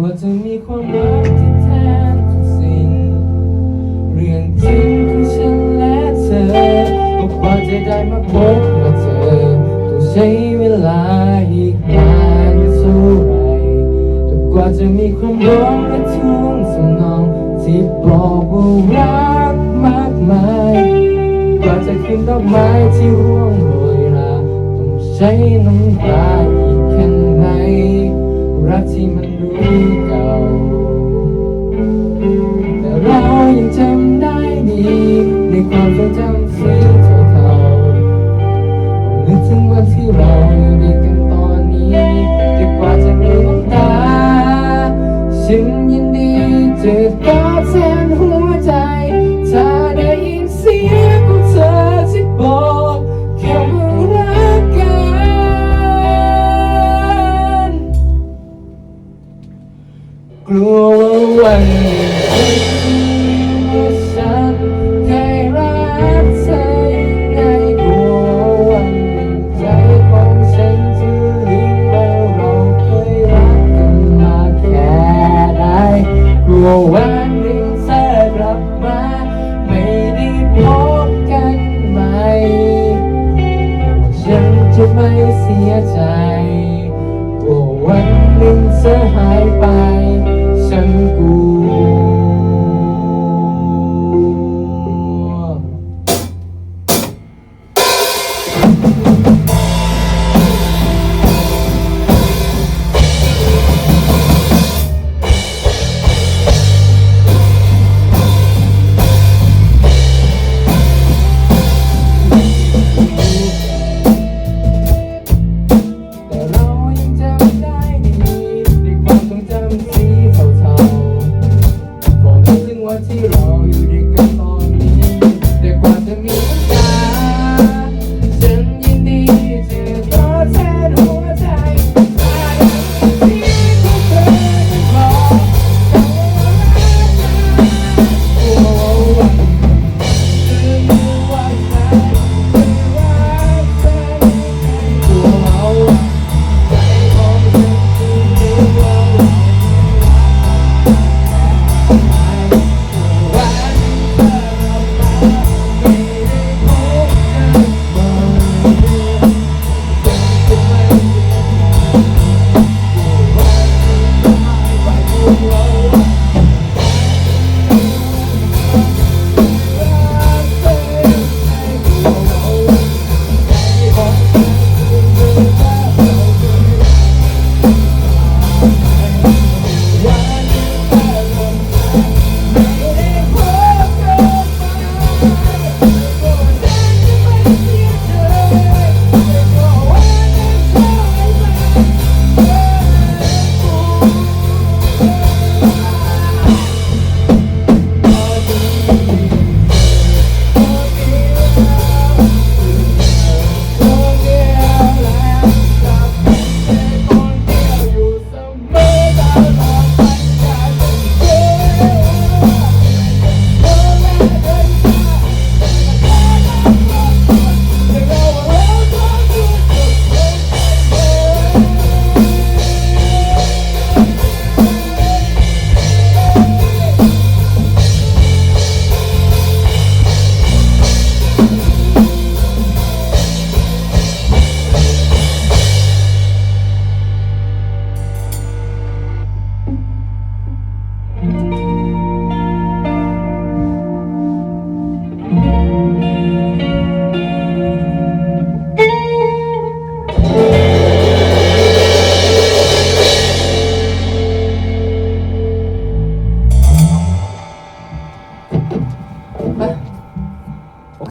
กว่าจะมีความรักที่แทนทุกสิ่ง เรื่องจริงของฉันและเธอก็กว่าจะได้มาพบมาเจอต้องใช้เวลาอีกนานเท่าไหร่จนกว่าจะมีความร้องและทุ่งสนอง ที่บอกว่ารักมากมายกว่าจะขึ้นดอกไม้ที่ร่วงโรยราต้องใช้น้ำตา ที่มันดูเก่า กลัวว่าวันหนึ่งฉันเคยรักเธอยังไงกลัววันหนึ่งใจของฉันจะลืมว่าเราเคยรักกันมาแค่ไหนกลัววันหนึ่งเธอกลับมาไม่ได้พบกันใหม่ฉันจะไม่เสียใจว่าวันหนึ่งเธอหายไป ฉั